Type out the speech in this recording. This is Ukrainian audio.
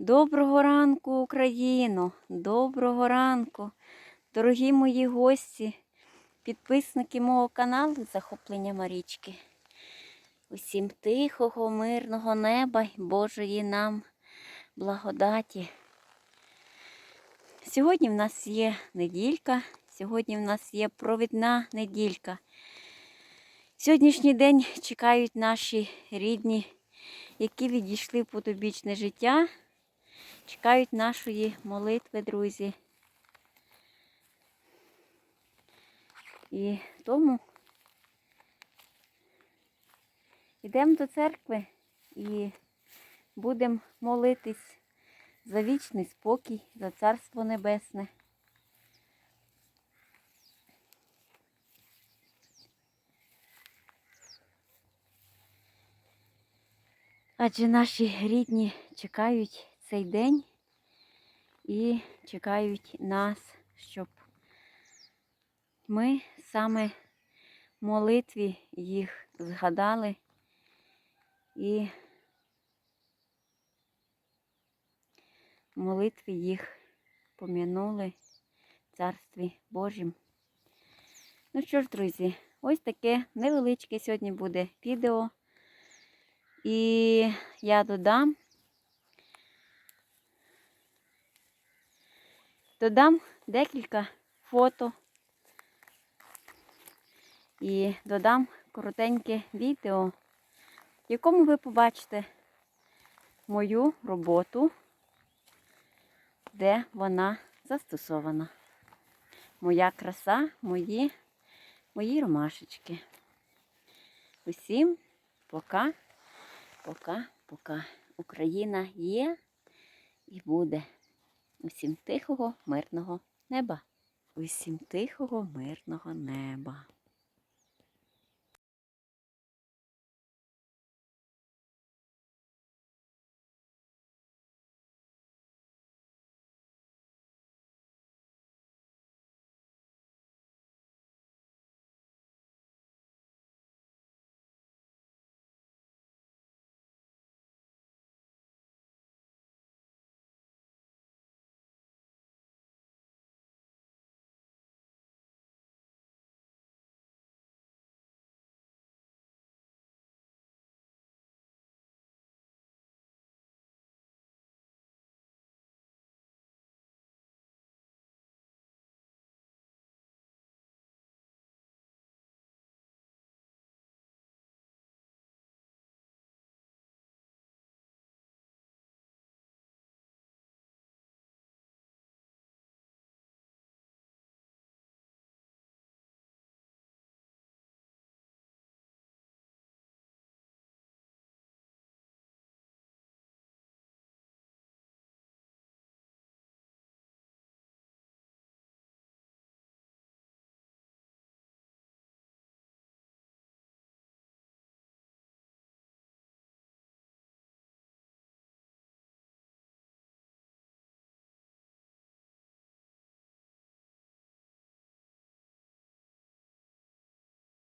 Доброго ранку, Україно! Доброго ранку, дорогі мої гості, підписники мого каналу Захоплення Марічки. Усім тихого, мирного неба й Божої нам благодаті. Сьогодні в нас є неділька, сьогодні в нас є провідна неділька. Сьогоднішній день чекають наші рідні, які відійшли в подобічне життя. Чекають нашої молитви, друзі. І тому йдемо до церкви і будемо молитись за вічний спокій, за Царство Небесне. Адже наші рідні чекають цей день і чекають нас, щоб ми саме в молитві їх згадали і в молитві їх пом'янули в Царстві Божім. Ну що ж, друзі, ось таке невеличке сьогодні буде відео. І я додам додам декілька фото і додам коротеньке відео, в якому ви побачите мою роботу, де вона застосована. Моя краса, мої, мої ромашечки. Усім пока. Пока, пока Україна є і буде. Усім тихого, мирного неба. Усім тихого, мирного неба.